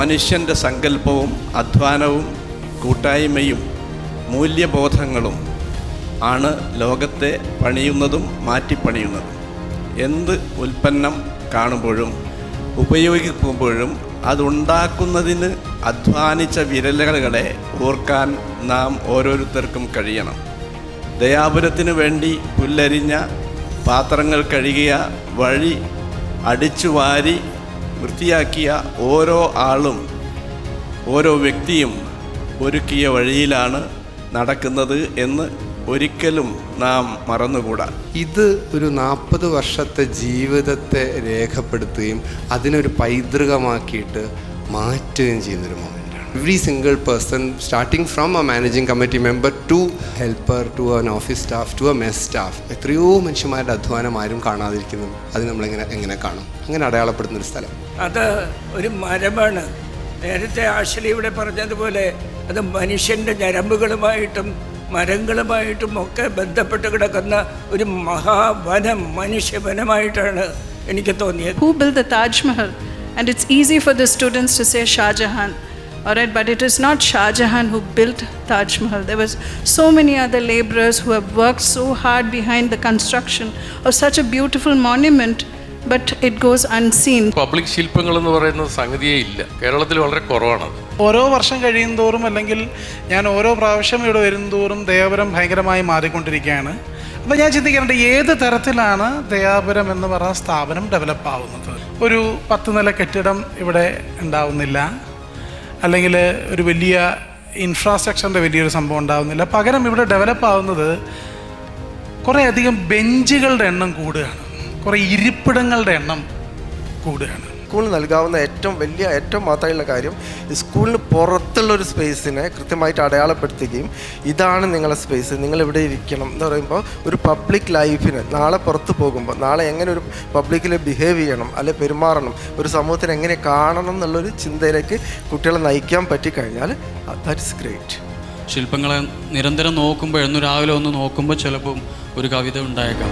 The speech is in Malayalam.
മനുഷ്യന്റെ സങ്കല്പവും അധ്വാനവും കൂട്ടായ്മയും മൂല്യബോധങ്ങളും ആണ് ലോകത്തെ പണിയുന്നതും മാറ്റിപ്പണിയുന്നതും. എന്ത് ഉൽപ്പന്നം കാണുമ്പോഴും ഉപയോഗിക്കുമ്പോഴും അതുണ്ടാക്കുന്നതിന് അധ്വാനിച്ച വിരലുകളെ ഓർക്കാൻ നാം ഓരോരുത്തർക്കും കഴിയണം. ദയാപുരത്തിനു വേണ്ടി പുല്ലരിഞ്ഞ പാത്രങ്ങൾ കഴുകിയ വഴി അടിച്ചു വാരി വൃത്തിയാക്കിയ ഓരോ ആളും ഓരോ വ്യക്തിയും ഒരുക്കിയ വഴിയിലാണ് നടക്കുന്നത് എന്ന് ഒരിക്കലും നാം മറന്നുകൂടാ. ഇത് ഒരു നാൽപ്പത് വർഷത്തെ ജീവിതത്തെ രേഖപ്പെടുത്തുകയും അതിനൊരു പൈതൃകമാക്കിയിട്ട് മാറ്റുകയും ചെയ്യുന്നൊരു മൊമെന്റാണ് every single person, starting from a managing committee member to helper, to an office staff, to a mess staff, എത്രയോ മനുഷ്യന്മാരുടെ അധ്വാനം ആരും കാണാതിരിക്കുന്നു. അത് നമ്മളെങ്ങനെ എങ്ങനെ കാണും? അങ്ങനെ അടയാളപ്പെടുന്ന ഒരു സ്ഥലം. അത് ഒരു മരമാണ്. നേരത്തെ ആശലി ഇവിടെ പറഞ്ഞതുപോലെ അത് മനുഷ്യന്റെ ഞരമ്പുകളുമായിട്ടും മരങ്ങളുമായിട്ടും ഒക്കെ ബന്ധപ്പെട്ട് കിടക്കുന്ന ഒരു മഹാവനം മനുഷ്യവനമായിട്ടാണ് എനിക്ക് തോന്നിയത്. Who built the Taj Mahal and it's easy for the students to say say Shah Jahan. All right, but it is not Shah Jahan who built Taj Mahal. There was so many other laborers who have worked so hard behind the construction of such a beautiful monument, but it goes unseen. Public ശില്പങ്ങൾ എന്ന് പറയുന്ന സംഗതിയേ ഇല്ല. കേരളത്തിൽ വളരെ കുറവാണ് ഓരോ വർഷം കഴിയും തോറും അല്ലെങ്കിൽ ഞാൻ ഓരോ പ്രാവശ്യം ഇവിടെ വരും തോറും ദയാപുരം ഭയങ്കരമായി മാറിക്കൊണ്ടിരിക്കുകയാണ്. അപ്പോൾ ഞാൻ ചിന്തിക്കാറുണ്ട് ഏത് തരത്തിലാണ് ദയാപുരം എന്ന് പറയുന്ന സ്ഥാപനം ഡെവലപ്പ് ആവുന്നത്? ഒരു പത്ത് നില കെട്ടിടം ഇവിടെ ഉണ്ടാവുന്നില്ല. അല്ലെങ്കിൽ ഒരു വലിയ ഇൻഫ്രാസ്ട്രക്ചറിന്റെ വലിയൊരു സംഭവം ഉണ്ടാകുന്നില്ല പകരം ഇവിടെ ഡെവലപ്പ് ആവുന്നത് കുറേ അധികം ബെഞ്ചുകളുടെ എണ്ണം കൂടുകയാണ്. കുറേ ഇരിപ്പിടങ്ങളുടെ എണ്ണം കൂടുകയാണ്. സ്കൂൾ നൽകാവുന്ന ഏറ്റവും വലിയ ഏറ്റവും മാത്രമായുള്ള കാര്യം സ്കൂളിന് പുറത്തുള്ള ഒരു സ്പേസിനെ കൃത്യമായിട്ട് അടയാളപ്പെടുത്തുകയും ഇതാണ് നിങ്ങളുടെ സ്പേസ് നിങ്ങൾ ഇവിടെ ഇരിക്കണം എന്ന് പറയുമ്പോൾ ഒരു പബ്ലിക് ലൈഫിന് നാളെ പുറത്ത് പോകുമ്പോൾ നാളെ എങ്ങനെ ഒരു പബ്ലിക്കിൽ ബിഹേവ് ചെയ്യണം അല്ലെ പെരുമാറണം ഒരു സമൂഹത്തിന് എങ്ങനെ കാണണം എന്നുള്ളൊരു ചിന്തയിലേക്ക് കുട്ടികളെ നയിക്കാൻ പറ്റിക്കഴിഞ്ഞാൽ ദാറ്റ്സ് ഗ്രേറ്റ് ശില്പങ്ങളെ നിരന്തരം നോക്കുമ്പോൾ എന്നു രാവിലെ ഒന്ന് നോക്കുമ്പോൾ ചിലപ്പം ഒരു കവിത ഉണ്ടായേക്കാം.